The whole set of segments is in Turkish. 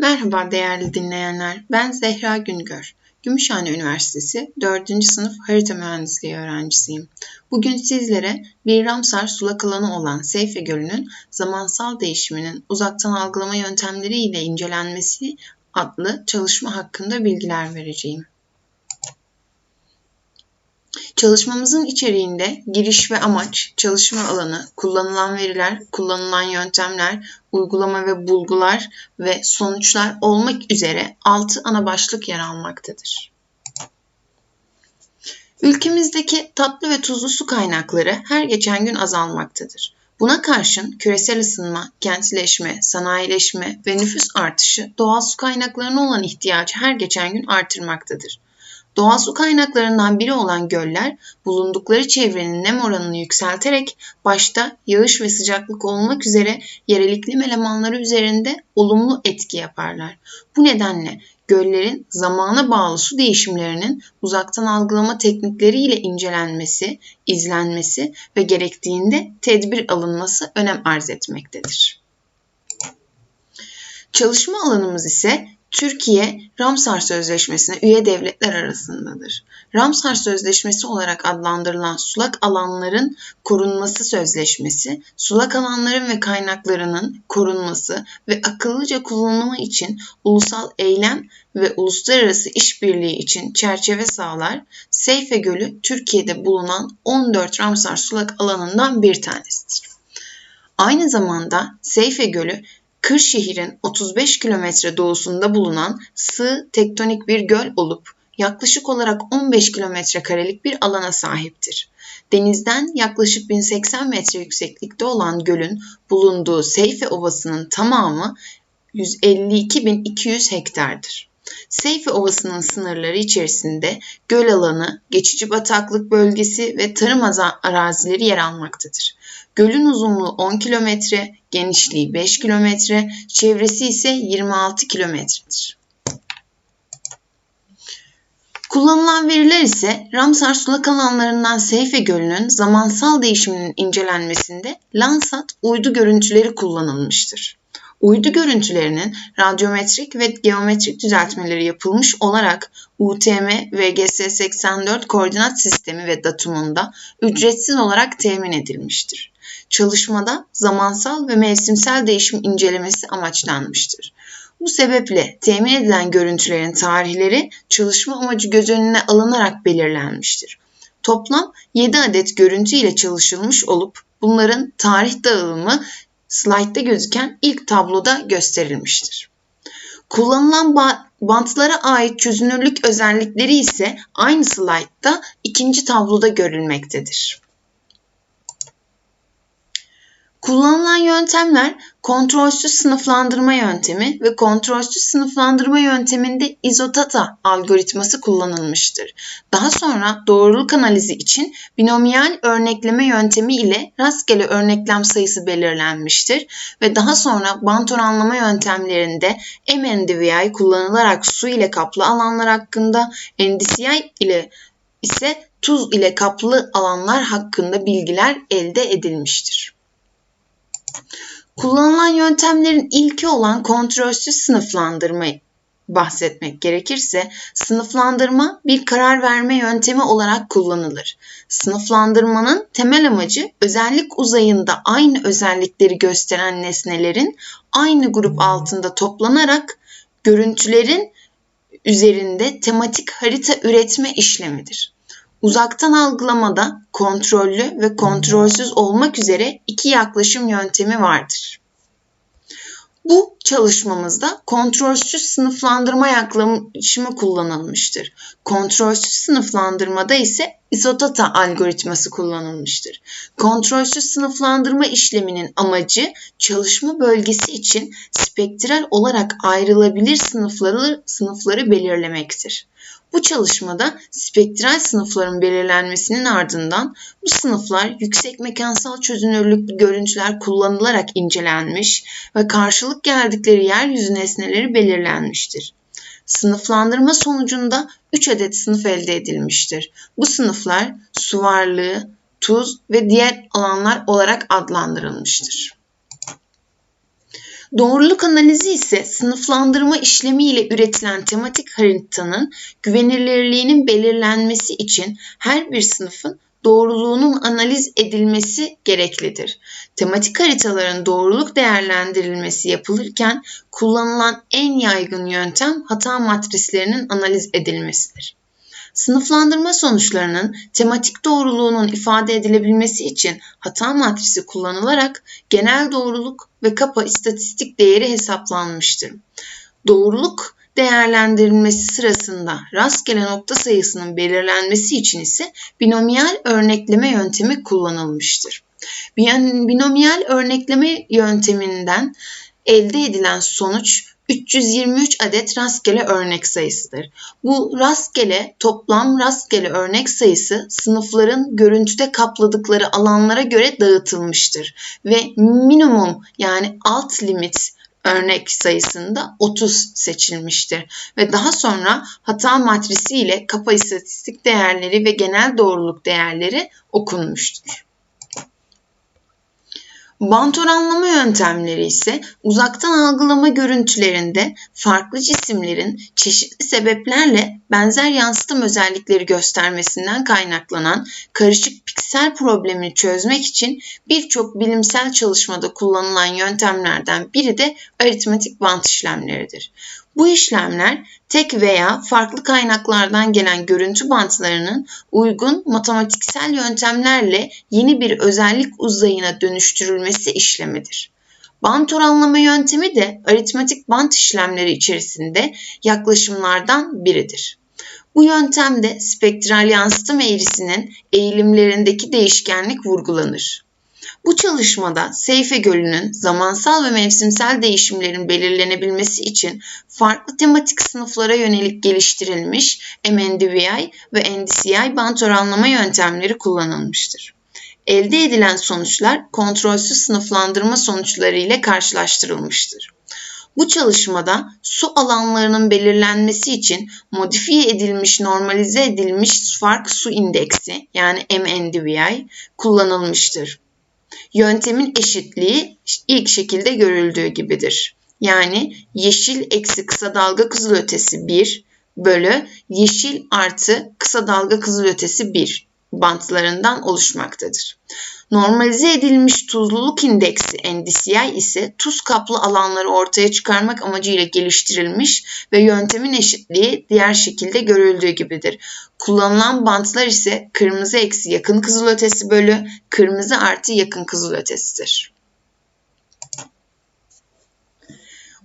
Merhaba değerli dinleyenler, ben Zehra Güngör. Gümüşhane Üniversitesi 4. sınıf harita mühendisliği öğrencisiyim. Bugün sizlere bir Ramsar sulak alanı olan Seyfe Gölü'nün zamansal değişiminin uzaktan algılama yöntemleri ile incelenmesi adlı çalışma hakkında bilgiler vereceğim. Çalışmamızın içeriğinde giriş ve amaç, çalışma alanı, kullanılan veriler, kullanılan yöntemler, uygulama ve bulgular ve sonuçlar olmak üzere 6 ana başlık yer almaktadır. Ülkemizdeki tatlı ve tuzlu su kaynakları her geçen gün azalmaktadır. Buna karşın küresel ısınma, kentleşme, sanayileşme ve nüfus artışı doğal su kaynaklarına olan ihtiyacı her geçen gün artırmaktadır. Doğal su kaynaklarından biri olan göller bulundukları çevrenin nem oranını yükselterek başta yağış ve sıcaklık olmak üzere yerel iklim elemanları üzerinde olumlu etki yaparlar. Bu nedenle göllerin zamana bağlı su değişimlerinin uzaktan algılama teknikleriyle incelenmesi, izlenmesi ve gerektiğinde tedbir alınması önem arz etmektedir. Çalışma alanımız ise Türkiye, Ramsar Sözleşmesi'ne üye devletler arasındadır. Ramsar Sözleşmesi olarak adlandırılan sulak alanların korunması sözleşmesi, sulak alanların ve kaynaklarının korunması ve akıllıca kullanımı için ulusal eylem ve uluslararası işbirliği için çerçeve sağlar. Seyfe Gölü Türkiye'de bulunan 14 Ramsar sulak alanından bir tanesidir. Aynı zamanda Seyfe Gölü Kırşehir'in 35 kilometre doğusunda bulunan sığ tektonik bir göl olup yaklaşık olarak 15 kilometre karelik bir alana sahiptir. Denizden yaklaşık 1080 metre yükseklikte olan gölün bulunduğu Seyfe Ovası'nın tamamı 152.200 hektardır. Seyfe Ovası'nın sınırları içerisinde göl alanı, geçici bataklık bölgesi ve tarım arazileri yer almaktadır. Gölün uzunluğu 10 kilometre, genişliği 5 kilometre, çevresi ise 26 kilometredir. Kullanılan veriler ise Ramsar sulak alanlarından Seyfe Gölü'nün zamansal değişiminin incelenmesinde Landsat uydu görüntüleri kullanılmıştır. Uydu görüntülerinin radyometrik ve geometrik düzeltmeleri yapılmış olarak UTM ve GS84 koordinat sistemi ve datumunda ücretsiz olarak temin edilmiştir. Çalışmada zamansal ve mevsimsel değişim incelemesi amaçlanmıştır. Bu sebeple temin edilen görüntülerin tarihleri çalışma amacı göz önüne alınarak belirlenmiştir. Toplam 7 adet görüntü ile çalışılmış olup bunların tarih dağılımı slaytta gözüken ilk tabloda gösterilmiştir. Kullanılan bantlara ait çözünürlük özellikleri ise aynı slaytta ikinci tabloda görülmektedir. Kullanılan yöntemler kontrolsüz sınıflandırma yöntemi ve kontrolsüz sınıflandırma yönteminde izotata algoritması kullanılmıştır. Daha sonra doğruluk analizi için binomiyal örnekleme yöntemi ile rastgele örneklem sayısı belirlenmiştir ve daha sonra bant oranlama yöntemlerinde MNDVI kullanılarak su ile kaplı alanlar hakkında, NDCI ile ise tuz ile kaplı alanlar hakkında bilgiler elde edilmiştir. Kullanılan yöntemlerin ilki olan kontrolsüz sınıflandırma bahsetmek gerekirse sınıflandırma bir karar verme yöntemi olarak kullanılır. Sınıflandırmanın temel amacı özellik uzayında aynı özellikleri gösteren nesnelerin aynı grup altında toplanarak görüntülerin üzerinde tematik harita üretme işlemidir. Uzaktan algılamada kontrollü ve kontrolsüz olmak üzere iki yaklaşım yöntemi vardır. Bu çalışmamızda kontrolsüz sınıflandırma yaklaşımı kullanılmıştır. Kontrolsüz sınıflandırmada ise isotata algoritması kullanılmıştır. Kontrolsüz sınıflandırma işleminin amacı çalışma bölgesi için spektral olarak ayrılabilir sınıfları, sınıfları belirlemektir. Bu çalışmada spektral sınıfların belirlenmesinin ardından bu sınıflar yüksek mekansal çözünürlüklü görüntüler kullanılarak incelenmiş ve karşılık geldikleri yeryüzü nesneleri belirlenmiştir. Sınıflandırma sonucunda 3 adet sınıf elde edilmiştir. Bu sınıflar su varlığı, tuz ve diğer alanlar olarak adlandırılmıştır. Doğruluk analizi ise sınıflandırma işlemiyle üretilen tematik haritanın güvenilirliğinin belirlenmesi için her bir sınıfın doğruluğunun analiz edilmesi gereklidir. Tematik haritaların doğruluk değerlendirilmesi yapılırken kullanılan en yaygın yöntem hata matrislerinin analiz edilmesidir. Sınıflandırma sonuçlarının tematik doğruluğunun ifade edilebilmesi için hata matrisi kullanılarak genel doğruluk ve kapa istatistik değeri hesaplanmıştır. Doğruluk değerlendirilmesi sırasında rastgele nokta sayısının belirlenmesi için ise binomiyal örnekleme yöntemi kullanılmıştır. Binomiyal örnekleme yönteminden elde edilen sonuç 323 adet rastgele örnek sayısıdır. Bu rastgele toplam rastgele örnek sayısı sınıfların görüntüde kapladıkları alanlara göre dağıtılmıştır ve minimum yani alt limit örnek sayısında 30 seçilmiştir ve daha sonra hata matrisi ile kapa istatistik değerleri ve genel doğruluk değerleri okunmuştur. Bant oranlama yöntemleri ise uzaktan algılama görüntülerinde farklı cisimlerin çeşitli sebeplerle benzer yansıtım özellikleri göstermesinden kaynaklanan karışık piksel problemini çözmek için birçok bilimsel çalışmada kullanılan yöntemlerden biri de aritmetik bant işlemleridir. Bu işlemler tek veya farklı kaynaklardan gelen görüntü bantlarının uygun matematiksel yöntemlerle yeni bir özellik uzayına dönüştürülmesi işlemidir. Bant oranlama yöntemi de aritmetik bant işlemleri içerisinde yaklaşımlardan biridir. Bu yöntemde spektral yansıtım eğrisinin eğilimlerindeki değişkenlik vurgulanır. Bu çalışmada Seyfe Gölü'nün zamansal ve mevsimsel değişimlerin belirlenebilmesi için farklı tematik sınıflara yönelik geliştirilmiş MNDVI ve NDCI bant oranlama yöntemleri kullanılmıştır. Elde edilen sonuçlar kontrolsüz sınıflandırma sonuçları ile karşılaştırılmıştır. Bu çalışmada su alanlarının belirlenmesi için modifiye edilmiş normalize edilmiş fark su indeksi yani MNDVI kullanılmıştır. Yöntemin eşitliği ilk şekilde görüldüğü gibidir. Yani yeşil eksi kısa dalga kızılötesi 1 bölü yeşil artı kısa dalga kızılötesi 1 bantlarından oluşmaktadır. Normalize edilmiş tuzluluk indeksi NDCI ise tuz kaplı alanları ortaya çıkarmak amacıyla geliştirilmiş ve yöntemin eşitliği diğer şekilde görüldüğü gibidir. Kullanılan bantlar ise kırmızı eksi yakın kızılötesi bölü kırmızı artı yakın kızılötesidir.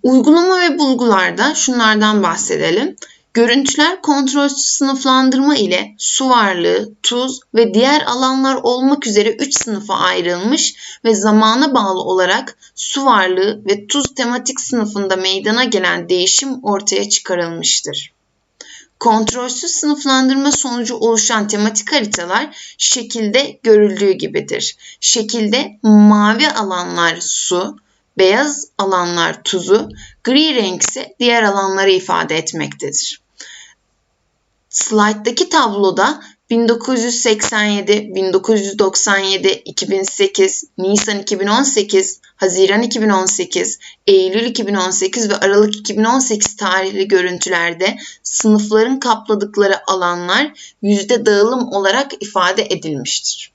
Uygulama ve bulgularda şunlardan bahsedelim. Görüntüler kontrolsüz sınıflandırma ile su varlığı, tuz ve diğer alanlar olmak üzere 3 sınıfa ayrılmış ve zamana bağlı olarak su varlığı ve tuz tematik sınıfında meydana gelen değişim ortaya çıkarılmıştır. Kontrolsüz sınıflandırma sonucu oluşan tematik haritalar şekilde görüldüğü gibidir. Şekilde mavi alanlar su, beyaz alanlar tuzu, gri renk ise diğer alanları ifade etmektedir. Slide'daki tabloda 1987, 1997, 2008, Nisan 2018, Haziran 2018, Eylül 2018 ve Aralık 2018 tarihli görüntülerde sınıfların kapladıkları alanlar yüzde dağılım olarak ifade edilmiştir.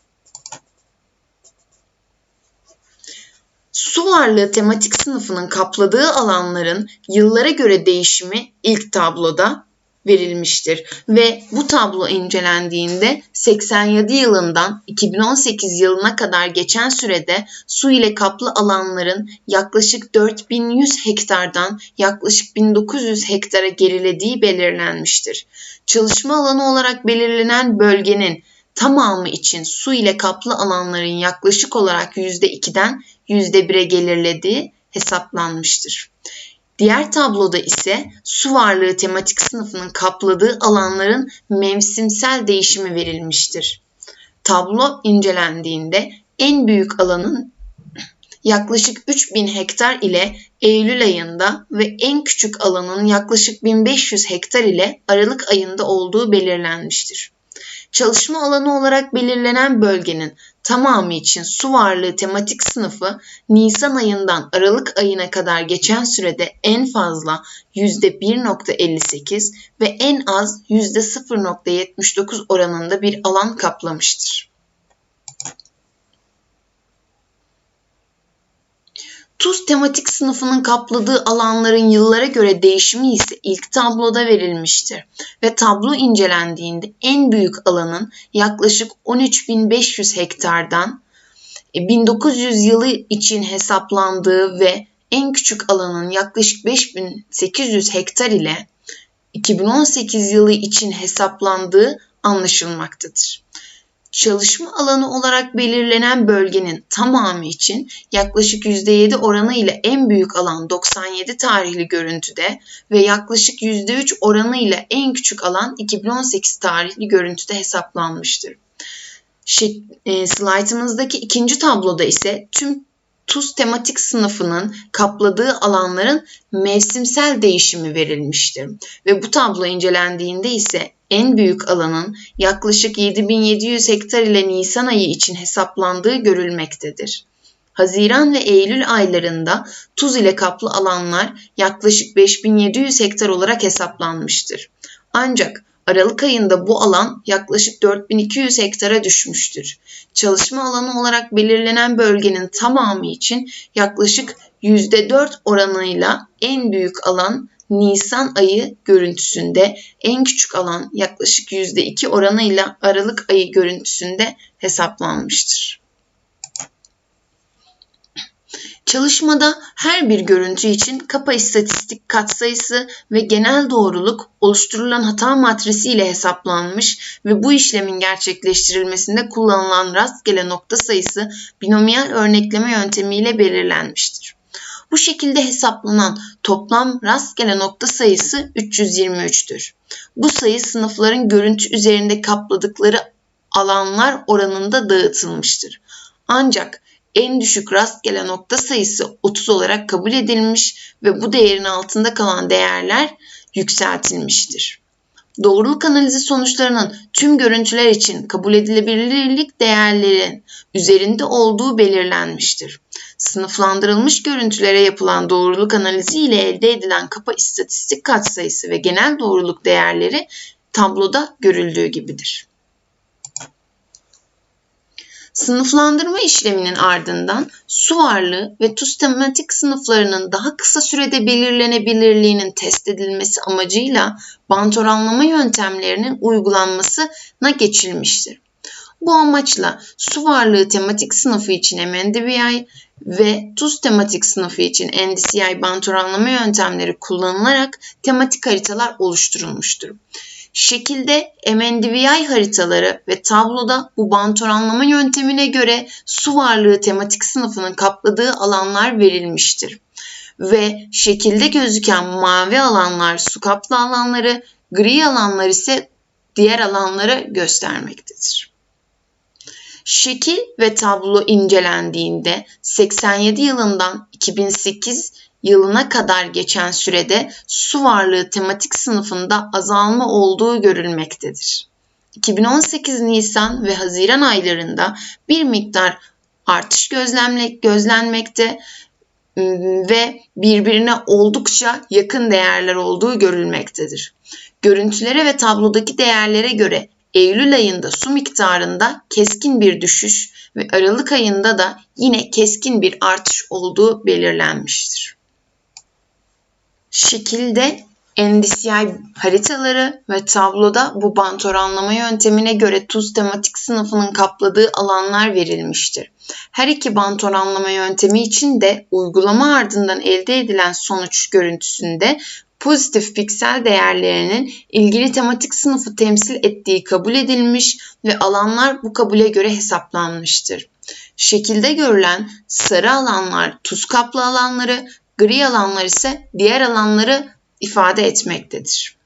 Su varlığı tematik sınıfının kapladığı alanların yıllara göre değişimi ilk tabloda verilmiştir ve bu tablo incelendiğinde 87 yılından 2018 yılına kadar geçen sürede su ile kaplı alanların yaklaşık 4100 hektardan yaklaşık 1900 hektara gerilediği belirlenmiştir. Çalışma alanı olarak belirlenen bölgenin tamamı için su ile kaplı alanların yaklaşık olarak %2'den %1'e gelirlediği hesaplanmıştır. Diğer tabloda ise su varlığı tematik sınıfının kapladığı alanların mevsimsel değişimi verilmiştir. Tablo incelendiğinde en büyük alanın yaklaşık 3000 hektar ile Eylül ayında ve en küçük alanın yaklaşık 1500 hektar ile Aralık ayında olduğu belirlenmiştir. Çalışma alanı olarak belirlenen bölgenin tamamı için su varlığı tematik sınıfı Nisan ayından Aralık ayına kadar geçen sürede en fazla %1.58 ve en az %0.79 oranında bir alan kaplamıştır. Tuz tematik sınıfının kapladığı alanların yıllara göre değişimi ise ilk tabloda verilmiştir ve tablo incelendiğinde en büyük alanın yaklaşık 13.500 hektardan 1900 e, yılı için hesaplandığı ve en küçük alanın yaklaşık 5800 hektar ile 2018 yılı için hesaplandığı anlaşılmaktadır çalışma alanı olarak belirlenen bölgenin tamamı için yaklaşık %7 oranı ile en büyük alan 97 tarihli görüntüde ve yaklaşık %3 oranı ile en küçük alan 2018 tarihli görüntüde hesaplanmıştır. Şey, e, slaytımızdaki ikinci tabloda ise tüm tuz tematik sınıfının kapladığı alanların mevsimsel değişimi verilmiştir. Ve bu tablo incelendiğinde ise en büyük alanın yaklaşık 7700 hektar ile Nisan ayı için hesaplandığı görülmektedir. Haziran ve Eylül aylarında tuz ile kaplı alanlar yaklaşık 5700 hektar olarak hesaplanmıştır. Ancak Aralık ayında bu alan yaklaşık 4200 hektara düşmüştür. Çalışma alanı olarak belirlenen bölgenin tamamı için yaklaşık %4 oranıyla en büyük alan Nisan ayı görüntüsünde, en küçük alan yaklaşık %2 oranıyla Aralık ayı görüntüsünde hesaplanmıştır. Çalışmada her bir görüntü için kapa istatistik katsayısı ve genel doğruluk oluşturulan hata matrisi ile hesaplanmış ve bu işlemin gerçekleştirilmesinde kullanılan rastgele nokta sayısı binomiyal örnekleme yöntemiyle belirlenmiştir. Bu şekilde hesaplanan toplam rastgele nokta sayısı 323'tür. Bu sayı sınıfların görüntü üzerinde kapladıkları alanlar oranında dağıtılmıştır. Ancak en düşük rastgele nokta sayısı 30 olarak kabul edilmiş ve bu değerin altında kalan değerler yükseltilmiştir. Doğruluk analizi sonuçlarının tüm görüntüler için kabul edilebilirlik değerlerin üzerinde olduğu belirlenmiştir. Sınıflandırılmış görüntülere yapılan doğruluk analizi ile elde edilen kapa istatistik katsayısı ve genel doğruluk değerleri tabloda görüldüğü gibidir. Sınıflandırma işleminin ardından su varlığı ve tuz tematik sınıflarının daha kısa sürede belirlenebilirliğinin test edilmesi amacıyla bant oranlama yöntemlerinin uygulanmasına geçilmiştir. Bu amaçla su varlığı tematik sınıfı için MNDVI ve tuz tematik sınıfı için NDCI bant oranlama yöntemleri kullanılarak tematik haritalar oluşturulmuştur. Şekilde MNDVI haritaları ve tabloda bu bant oranlama yöntemine göre su varlığı tematik sınıfının kapladığı alanlar verilmiştir. Ve şekilde gözüken mavi alanlar su kaplı alanları, gri alanlar ise diğer alanları göstermektedir. Şekil ve tablo incelendiğinde 87 yılından 2008 yılına kadar geçen sürede su varlığı tematik sınıfında azalma olduğu görülmektedir. 2018 Nisan ve Haziran aylarında bir miktar artış gözlenmekte ıı, ve birbirine oldukça yakın değerler olduğu görülmektedir. Görüntülere ve tablodaki değerlere göre Eylül ayında su miktarında keskin bir düşüş ve Aralık ayında da yine keskin bir artış olduğu belirlenmiştir. Şekilde NDCI haritaları ve tabloda bu bant oranlama yöntemine göre tuz tematik sınıfının kapladığı alanlar verilmiştir. Her iki bant oranlama yöntemi için de uygulama ardından elde edilen sonuç görüntüsünde pozitif piksel değerlerinin ilgili tematik sınıfı temsil ettiği kabul edilmiş ve alanlar bu kabule göre hesaplanmıştır. Şekilde görülen sarı alanlar tuz kaplı alanları, gri alanlar ise diğer alanları ifade etmektedir.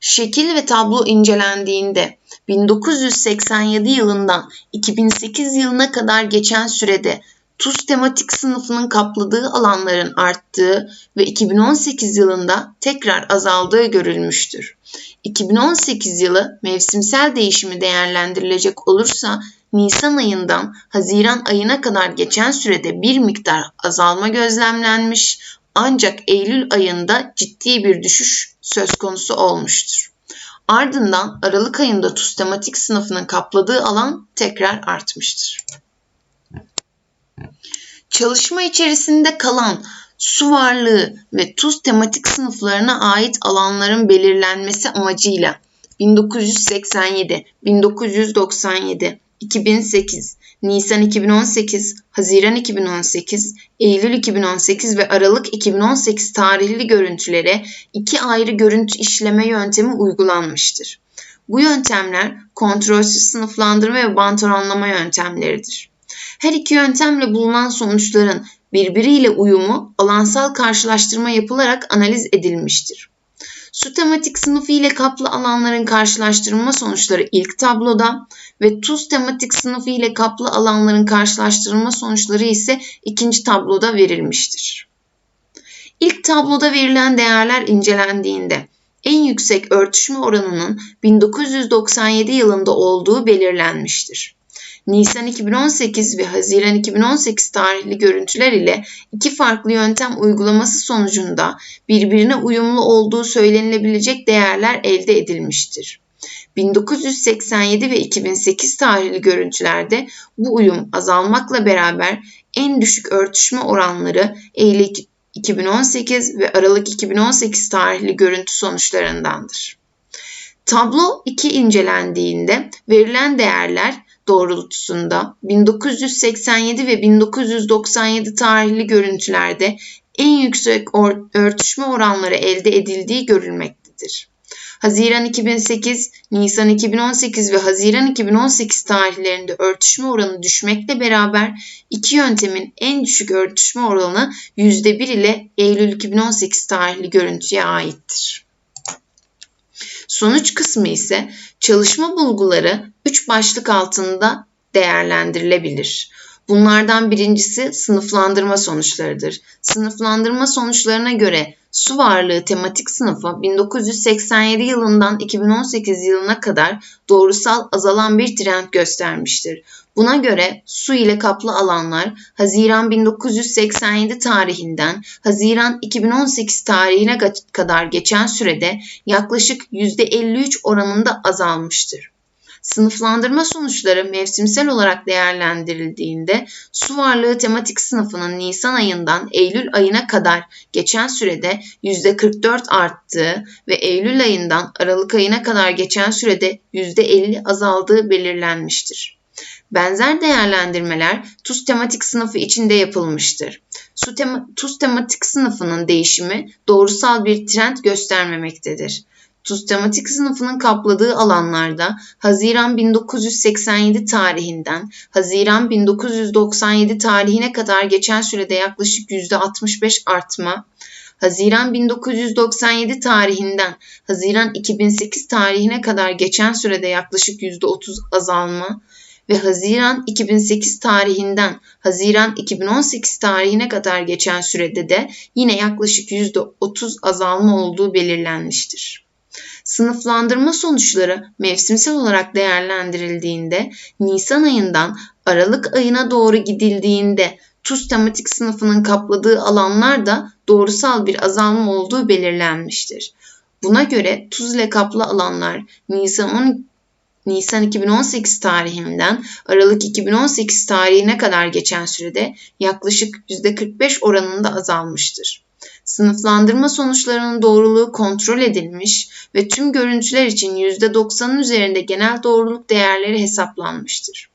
Şekil ve tablo incelendiğinde 1987 yılından 2008 yılına kadar geçen sürede tuz tematik sınıfının kapladığı alanların arttığı ve 2018 yılında tekrar azaldığı görülmüştür. 2018 yılı mevsimsel değişimi değerlendirilecek olursa Nisan ayından Haziran ayına kadar geçen sürede bir miktar azalma gözlemlenmiş ancak Eylül ayında ciddi bir düşüş söz konusu olmuştur. Ardından Aralık ayında tuz tematik sınıfının kapladığı alan tekrar artmıştır. Çalışma içerisinde kalan su varlığı ve tuz tematik sınıflarına ait alanların belirlenmesi amacıyla 1987, 1997, 2008, Nisan 2018, Haziran 2018, Eylül 2018 ve Aralık 2018 tarihli görüntülere iki ayrı görüntü işleme yöntemi uygulanmıştır. Bu yöntemler kontrolsüz sınıflandırma ve bant oranlama yöntemleridir. Her iki yöntemle bulunan sonuçların birbiriyle uyumu alansal karşılaştırma yapılarak analiz edilmiştir. Su tematik sınıfı ile kaplı alanların karşılaştırma sonuçları ilk tabloda ve tuz tematik sınıfı ile kaplı alanların karşılaştırma sonuçları ise ikinci tabloda verilmiştir. İlk tabloda verilen değerler incelendiğinde en yüksek örtüşme oranının 1997 yılında olduğu belirlenmiştir. Nisan 2018 ve Haziran 2018 tarihli görüntüler ile iki farklı yöntem uygulaması sonucunda birbirine uyumlu olduğu söylenilebilecek değerler elde edilmiştir. 1987 ve 2008 tarihli görüntülerde bu uyum azalmakla beraber en düşük örtüşme oranları Eylül 2018 ve Aralık 2018 tarihli görüntü sonuçlarındandır. Tablo 2 incelendiğinde verilen değerler doğrultusunda 1987 ve 1997 tarihli görüntülerde en yüksek örtüşme oranları elde edildiği görülmektedir. Haziran 2008, Nisan 2018 ve Haziran 2018 tarihlerinde örtüşme oranı düşmekle beraber iki yöntemin en düşük örtüşme oranı %1 ile Eylül 2018 tarihli görüntüye aittir. Sonuç kısmı ise çalışma bulguları 3 başlık altında değerlendirilebilir. Bunlardan birincisi sınıflandırma sonuçlarıdır. Sınıflandırma sonuçlarına göre su varlığı tematik sınıfı 1987 yılından 2018 yılına kadar doğrusal azalan bir trend göstermiştir. Buna göre su ile kaplı alanlar Haziran 1987 tarihinden Haziran 2018 tarihine kadar geçen sürede yaklaşık %53 oranında azalmıştır. Sınıflandırma sonuçları mevsimsel olarak değerlendirildiğinde su varlığı tematik sınıfının Nisan ayından Eylül ayına kadar geçen sürede %44 arttığı ve Eylül ayından Aralık ayına kadar geçen sürede %50 azaldığı belirlenmiştir. Benzer değerlendirmeler tuz tematik sınıfı içinde yapılmıştır. Su tema, tuz tematik sınıfının değişimi doğrusal bir trend göstermemektedir. Tuz tematik sınıfının kapladığı alanlarda Haziran 1987 tarihinden Haziran 1997 tarihine kadar geçen sürede yaklaşık %65 artma, Haziran 1997 tarihinden Haziran 2008 tarihine kadar geçen sürede yaklaşık %30 azalma ve Haziran 2008 tarihinden Haziran 2018 tarihine kadar geçen sürede de yine yaklaşık %30 azalma olduğu belirlenmiştir. Sınıflandırma sonuçları mevsimsel olarak değerlendirildiğinde Nisan ayından Aralık ayına doğru gidildiğinde tuz tematik sınıfının kapladığı alanlarda doğrusal bir azalma olduğu belirlenmiştir. Buna göre tuz ile kaplı alanlar Nisan 10 Nisan 2018 tarihinden Aralık 2018 tarihine kadar geçen sürede yaklaşık %45 oranında azalmıştır. Sınıflandırma sonuçlarının doğruluğu kontrol edilmiş ve tüm görüntüler için %90'ın üzerinde genel doğruluk değerleri hesaplanmıştır.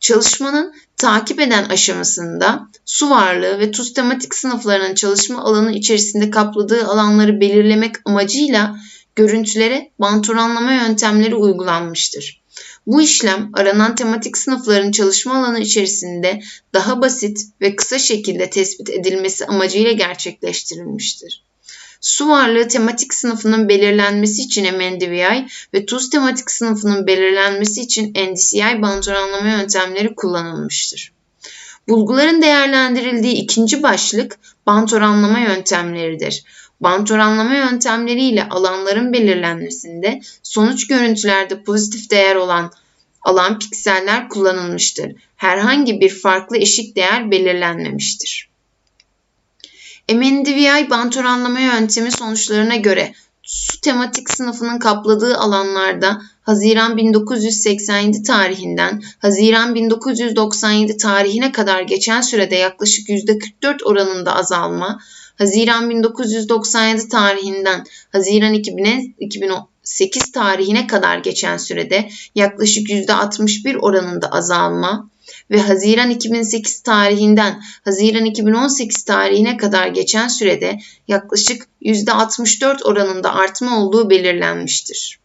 Çalışmanın takip eden aşamasında su varlığı ve tuz tematik sınıflarının çalışma alanı içerisinde kapladığı alanları belirlemek amacıyla görüntülere bant oranlama yöntemleri uygulanmıştır. Bu işlem aranan tematik sınıfların çalışma alanı içerisinde daha basit ve kısa şekilde tespit edilmesi amacıyla gerçekleştirilmiştir. Su varlığı tematik sınıfının belirlenmesi için MNDVI ve tuz tematik sınıfının belirlenmesi için NDCI bant oranlama yöntemleri kullanılmıştır. Bulguların değerlendirildiği ikinci başlık bant oranlama yöntemleridir. Bant oranlama yöntemleriyle alanların belirlenmesinde sonuç görüntülerde pozitif değer olan alan pikseller kullanılmıştır. Herhangi bir farklı eşik değer belirlenmemiştir. MNDVI bant oranlama yöntemi sonuçlarına göre su tematik sınıfının kapladığı alanlarda Haziran 1987 tarihinden Haziran 1997 tarihine kadar geçen sürede yaklaşık %44 oranında azalma, Haziran 1997 tarihinden Haziran 2008 tarihine kadar geçen sürede yaklaşık %61 oranında azalma, ve Haziran 2008 tarihinden Haziran 2018 tarihine kadar geçen sürede yaklaşık %64 oranında artma olduğu belirlenmiştir.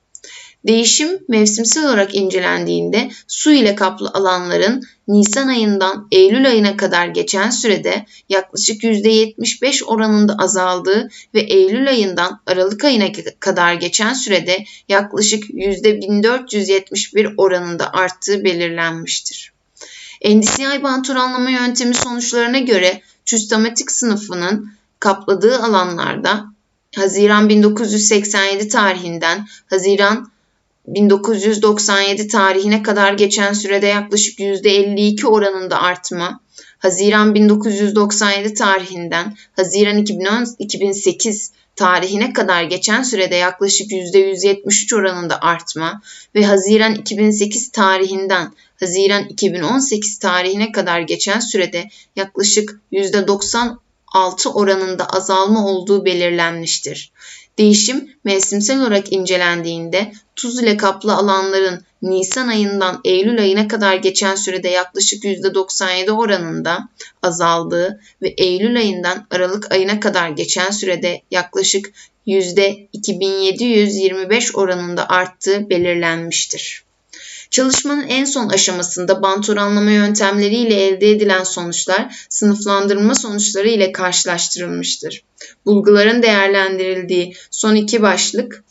Değişim mevsimsel olarak incelendiğinde su ile kaplı alanların Nisan ayından Eylül ayına kadar geçen sürede yaklaşık %75 oranında azaldığı ve Eylül ayından Aralık ayına kadar geçen sürede yaklaşık %1471 oranında arttığı belirlenmiştir. NDCI bant oranlama yöntemi sonuçlarına göre sistematik sınıfının kapladığı alanlarda Haziran 1987 tarihinden Haziran 1997 tarihine kadar geçen sürede yaklaşık %52 oranında artma, Haziran 1997 tarihinden Haziran 2008 tarihine kadar geçen sürede yaklaşık %173 oranında artma ve Haziran 2008 tarihinden Haziran 2018 tarihine kadar geçen sürede yaklaşık %96 oranında azalma olduğu belirlenmiştir. Değişim mevsimsel olarak incelendiğinde tuz ile kaplı alanların Nisan ayından Eylül ayına kadar geçen sürede yaklaşık %97 oranında azaldığı ve Eylül ayından Aralık ayına kadar geçen sürede yaklaşık %2725 oranında arttığı belirlenmiştir. Çalışmanın en son aşamasında bant oranlama yöntemleriyle elde edilen sonuçlar sınıflandırma sonuçları ile karşılaştırılmıştır. Bulguların değerlendirildiği son iki başlık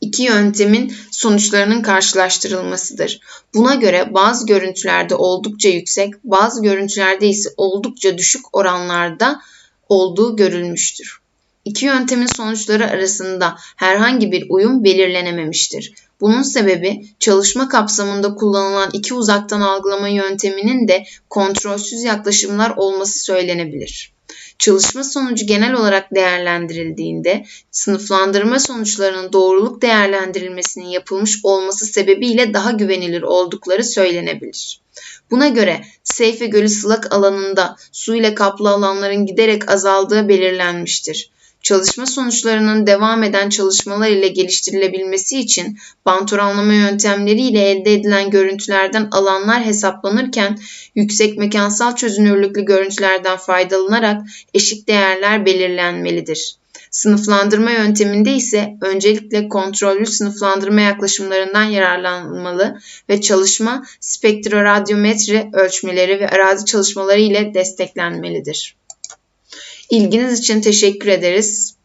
iki yöntemin sonuçlarının karşılaştırılmasıdır. Buna göre bazı görüntülerde oldukça yüksek, bazı görüntülerde ise oldukça düşük oranlarda olduğu görülmüştür. İki yöntemin sonuçları arasında herhangi bir uyum belirlenememiştir. Bunun sebebi çalışma kapsamında kullanılan iki uzaktan algılama yönteminin de kontrolsüz yaklaşımlar olması söylenebilir. Çalışma sonucu genel olarak değerlendirildiğinde sınıflandırma sonuçlarının doğruluk değerlendirilmesinin yapılmış olması sebebiyle daha güvenilir oldukları söylenebilir. Buna göre Seyfe Gölü Sılak alanında su ile kaplı alanların giderek azaldığı belirlenmiştir. Çalışma sonuçlarının devam eden çalışmalar ile geliştirilebilmesi için bant oranlama yöntemleriyle elde edilen görüntülerden alanlar hesaplanırken yüksek mekansal çözünürlüklü görüntülerden faydalanarak eşik değerler belirlenmelidir. Sınıflandırma yönteminde ise öncelikle kontrollü sınıflandırma yaklaşımlarından yararlanmalı ve çalışma spektroradyometri ölçmeleri ve arazi çalışmaları ile desteklenmelidir. İlginiz için teşekkür ederiz.